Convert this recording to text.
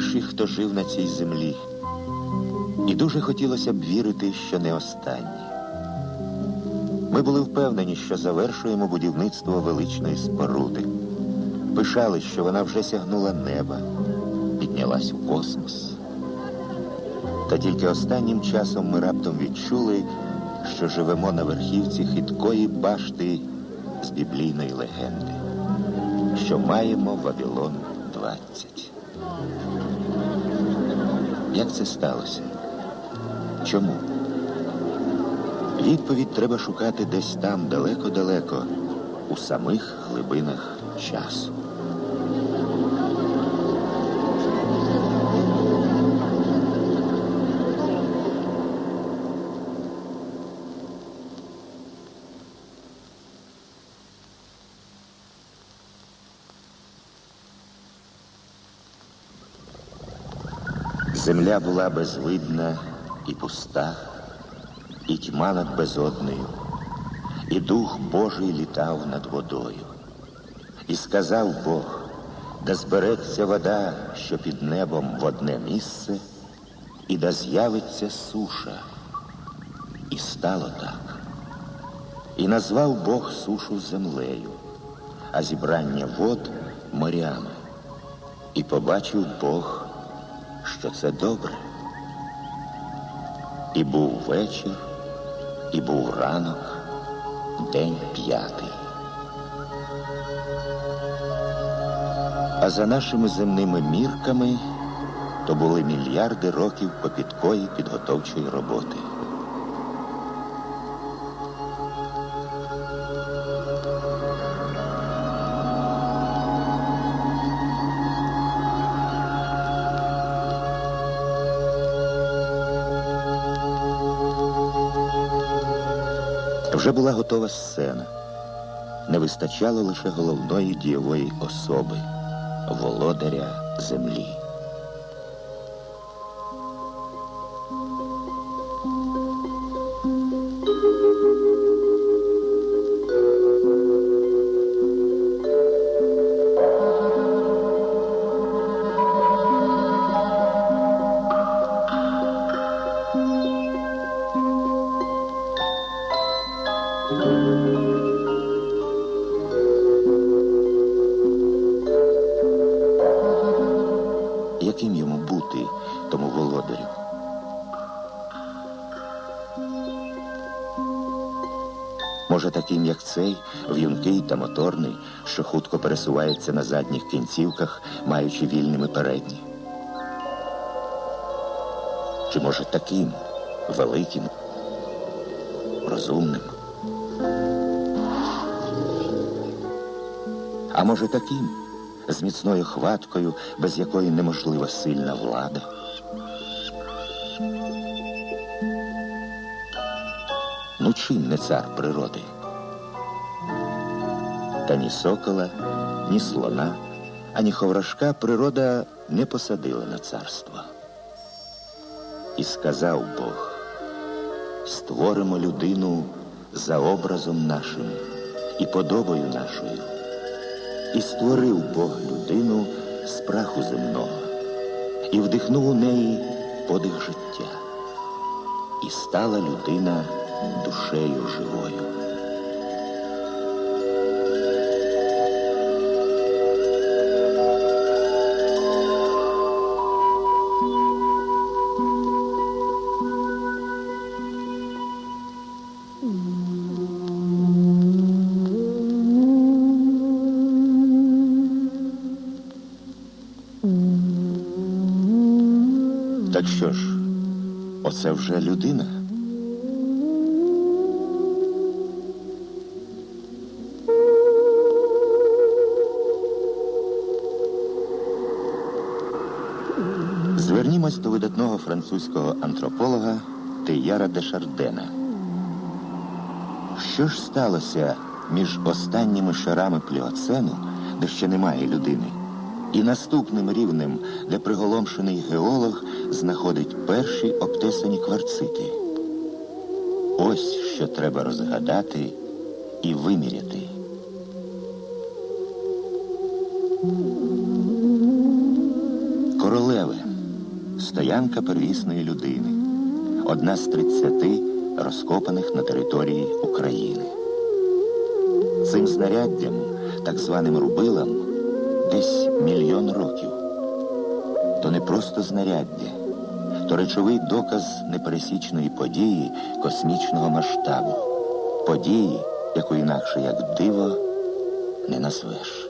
перший, хто жив на цій землі. І дуже хотілося б вірити, що не останній. Ми були впевнені, що завершуємо будівництво величної споруди. Пишали, що вона вже сягнула неба, піднялась у космос. Та тільки останнім часом ми раптом відчули, що живемо на верхівці хиткої башти з біблійної легенди, що маємо Вавилон 20. Як це сталося? Чому? Відповідь треба шукати десь там далеко-далеко, у самих глибинах часу. Земля була безвидна і пуста, і тьма над безоднею, і дух Божий літав над водою. І сказав Бог, да збереться вода, що під небом в одне місце, і да з'явиться суша. І стало так. І назвав Бог сушу землею, а зібрання вод морями. І побачив Бог, що це добре. І був вечір, і був ранок, день п'ятий. А за нашими земними мірками то були мільярди років попідкої підготовчої роботи. Вже була готова сцена. Не вистачало лише головної дієвої особи володаря землі. Яким йому бути, тому володарю? Може, таким, як цей, в'юнкий та моторний, що хутко пересувається на задніх кінцівках, маючи вільними передні? Чи може таким великим, розумним? А може таким, з міцною хваткою, без якої неможлива сильна влада? Ну чим не цар природи? Та ні сокола, ні слона, ані ховрашка природа не посадила на царство. І сказав Бог, створимо людину за образом нашим і подобою нашою. І створив Бог людину з праху земного, і вдихнув у неї подих життя, і стала людина душею живою. Так що ж, оце вже людина? Звернімось до видатного французького антрополога Теяра де Шардена. Що ж сталося між останніми шарами пліоцену, де ще немає людини, і наступним рівнем, де приголомшений геолог знаходить перші обтесані кварцити? Ось що треба розгадати і виміряти. Королеве стоянка первісної людини, одна з 30 розкопаних на території України. Цим знаряддям, так званим рубилам, десь мільйон років. То не просто знаряддя, то речовий доказ непересічної події космічного масштабу, події, яку інакше як диво не назвеш.